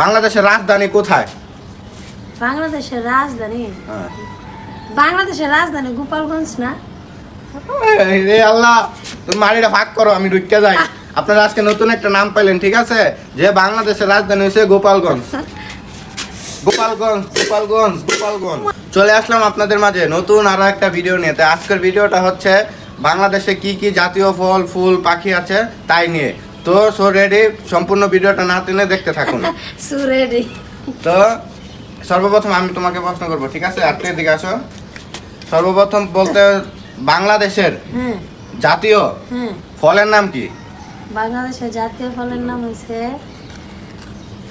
বাংলাদেশের রাজধানী কোথায়? বাংলাদেশের রাজধানী? হ্যাঁ। বাংলাদেশের রাজধানী গোপালগঞ্জ না? রে আল্লাহ তুমি মাড়িটা ভাগ করো আমি ঢুকতে যাই। আপনারা আজকে নতুন একটা নাম পাইলেন ঠিক আছে? যে বাংলাদেশের রাজধানী হচ্ছে গোপালগঞ্জ। গোপালগঞ্জ গোপালগঞ্জ গোপালগঞ্জ। চলে আসলাম আপনাদের মাঝে নতুন আরও একটা ভিডিও নিয়ে। তো আজকের ভিডিওটা হচ্ছে বাংলাদেশে কি কি জাতীয় ফল ফুল পাখি আছে তাই নিয়ে। তো সো রেডি সম্পূর্ণ ভিডিওটা না টেনে দেখতে থাকুন। সুরেডি তো সর্বপ্রথম আমি তোমাকে প্রশ্ন করব ঠিক আছে? আর তুই এদিকে আসো। সর্বপ্রথম বলতে বাংলাদেশের হ্যাঁ। জাতীয় হ্যাঁ। ফলের নাম কি? বাংলাদেশের জাতীয় ফলের নাম হচ্ছে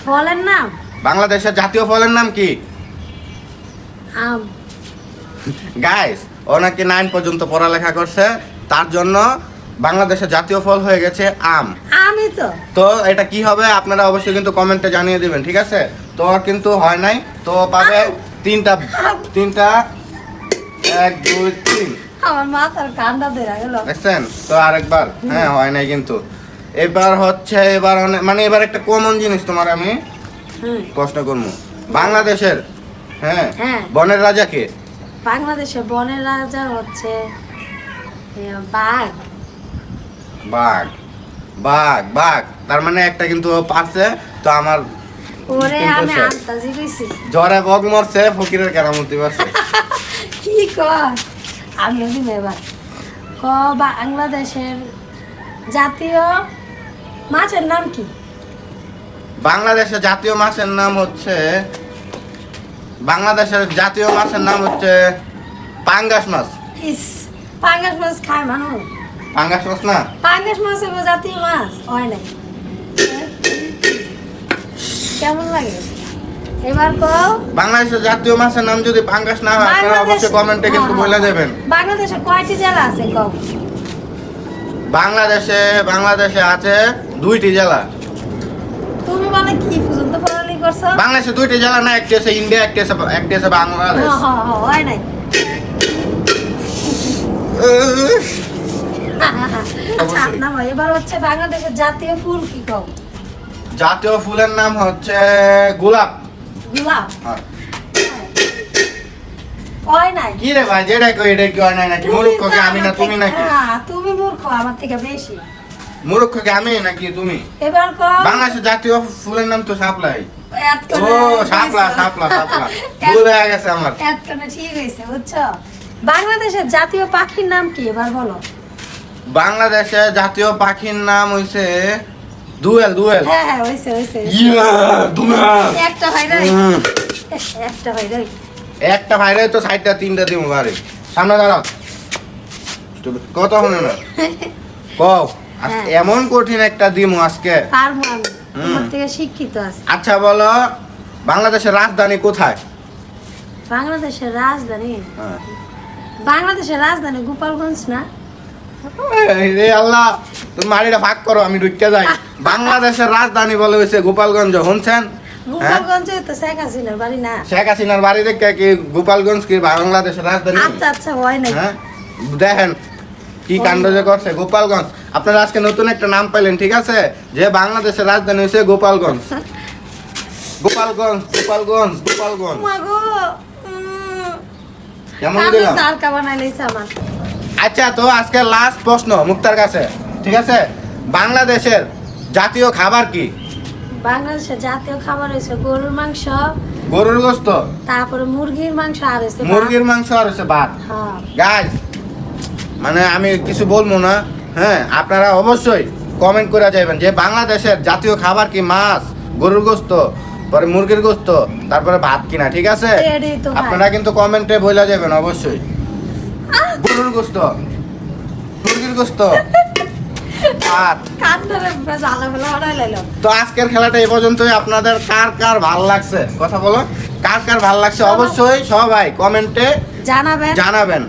ফলের নাম? বাংলাদেশের জাতীয় ফলের নাম কি? আম। গাইস ও নাকি নাইন পর্যন্ত পড়ালেখা করছে তার জন্য বাংলাদেশের জাতীয় ফল হয়ে গেছে আম। আমি তো। তো এটা কি হবে আপনারা অবশ্যই কিন্তু কমেন্টে জানিয়ে দিবেন ঠিক আছে? তো কিন্তু হয় নাই তো পাবে তিনটা তিনটা এক দুই তিন। আমার মাথার কান্ডা ধরে গেল। দেখছেন? তো আরেকবার হ্যাঁ হয় নাই কিন্তু। এবার হচ্ছে এবার মানে এবার একটা কমন জিনিস তোমার আমি প্রশ্ন করব। বাংলাদেশের হ্যাঁ হ্যাঁ। বনের রাজাকে বাংলাদেশের বনের রাজা হচ্ছে বাঘ। বাঘ বাঘ বাঘ। তার মানে একটা কিন্তু পারছে তো আমার ওরে আমি আন্তাজি কইছি। জ্বরে বগ মরছে ফকিরের কেরামতি পারছে কি কর আমি দিন এবার ক বাংলাদেশের জাতীয় মাছের নাম কি? বাংলাদেশের জাতীয় মাছের নাম হচ্ছে বাংলাদেশের জাতীয় মাছের নাম হচ্ছে পাঙ্গাস মাছ। ইস পাঙ্গাস মাছ খায় মানুষ। পাঙ্গাস মাছ না? পাঙ্গাস মাছ হলো জাতীয় মাছ হয় নাই। কেমন লাগে? এবার কও। বাংলাদেশের জাতীয় মাছের নাম যদি পাঙ্গাস না হয় আপনারা অবশ্যই কমেন্টে কিন্তু বলে। দেবেন বাংলাদেশে কয়টি জেলা আছে কও। বাংলাদেশে বাংলাদেশে আছে দুইটি জেলা। তুমি মানে কি পর্যন্ত পড়ালি করছ? বাংলাদেশে দুইটি জেলা না একটি আছে ইন্ডিয়া একটি আছে একটি আছে বাংলাদেশ। হ্যাঁ হ্যাঁ হ্যাঁ, হয় নাই। আচ্ছা এবার হচ্ছে বাংলাদেশের জাতীয় ফুল কি কও? জাতীয় ফুলের নাম হচ্ছে গোলাপ। গোলাপ? হ্যাঁ। হয়। নাই? কি রে ভাই যেটা কই এটা কি হয় নাই নাকি? মূর্খ কি আমি না তুমি নাকি? হ্যাঁ তুমি মূর্খ আমার থেকে বেশি। মূর্খ কি আমি নাকি তুমি? এবার বাংলাদেশের জাতীয় ফুলের নাম তো সাপ্লাই এত ও শাপলা শাপলা শাপলা। ভুল হয়ে গেছে আমার। এতটা ঠিক বুঝছ? বাংলাদেশের জাতীয় পাখির নাম কি এবার বলো। বাংলাদেশের জাতীয় পাখির নাম হইছে দুয়েল দুয়েল। হ্যাঁ হ্যাঁ একটা ভাই নাই? একটা ভাই নাই? একটা ভাইরে তো সাইডটা তিনটা দিব বাড়ি। সামনে দাঁড়াও। কত হলো না? কও হ্যাঁ। এমন কঠিন একটা দিমু আজকে। পারব আমি। তোমার থেকে শিক্ষিত আছে। আচ্ছা বলো বাংলাদেশের রাজধানী কোথায়? বাংলাদেশের রাজধানী? হ্যাঁ। বাংলাদেশের রাজধানী গোপালগঞ্জ না? রে আল্লাহ তুমি মাড়িটা ভাগ করো আমি ঢুকতে যাই। বাংলাদেশের রাজধানী বলে হয়েছে গোপালগঞ্জ শুনছেন? গোপালগঞ্জে তো শেখ হাসিনার বাড়ি না। শেখ হাসিনার বাড়ি দেখে কি গোপালগঞ্জ কি বাংলাদেশের রাজধানী? আচ্ছা আচ্ছা হয় নাই। দেখেন কি কাণ্ড যে করছে গোপালগঞ্জ। আপনারা আজকে নতুন একটা নাম পাইলেন ঠিক আছে? যে বাংলাদেশের রাজধানী হচ্ছে গোপালগঞ্জ। গোপালগঞ্জ গোপালগঞ্জ গোপালগঞ্জ। কেমন দিলাম? আচ্ছা তো আজকে লাস্ট প্রশ্ন মুক্তার কাছে ঠিক আছে? বাংলাদেশের জাতীয় খাবার কি? বাংলাদেশের জাতীয় খাবার হয়েছে গরুর মাংস গরুর গোস্ত? তারপরে মুরগির মাংস আর হয়েছে মুরগির মাংস আর হচ্ছে ভাত? হ্যাঁ। গাইজ মানে আমি কিছু বলব না হ্যাঁ? আপনারা অবশ্যই কমেন্ট করে যাবেন যে বাংলাদেশের জাতীয় খাবার কি মাছ গরুর গোস্ত পরে মুরগির গোস্ত তারপরে ভাত কিনা ঠিক আছে। আপনারা কিন্তু কমেন্টে বলে যাবেন অবশ্যই। গরুর গোস্ত। মুরগির গোস্ত। তো আজকের খেলাটা এই পর্যন্তই। আপনাদের কার কার ভালো লাগছে? কথা বলো। কার কার ভালো লাগছে? অবশ্যই সবাই কমেন্টে জানাবেন। জানাবেন।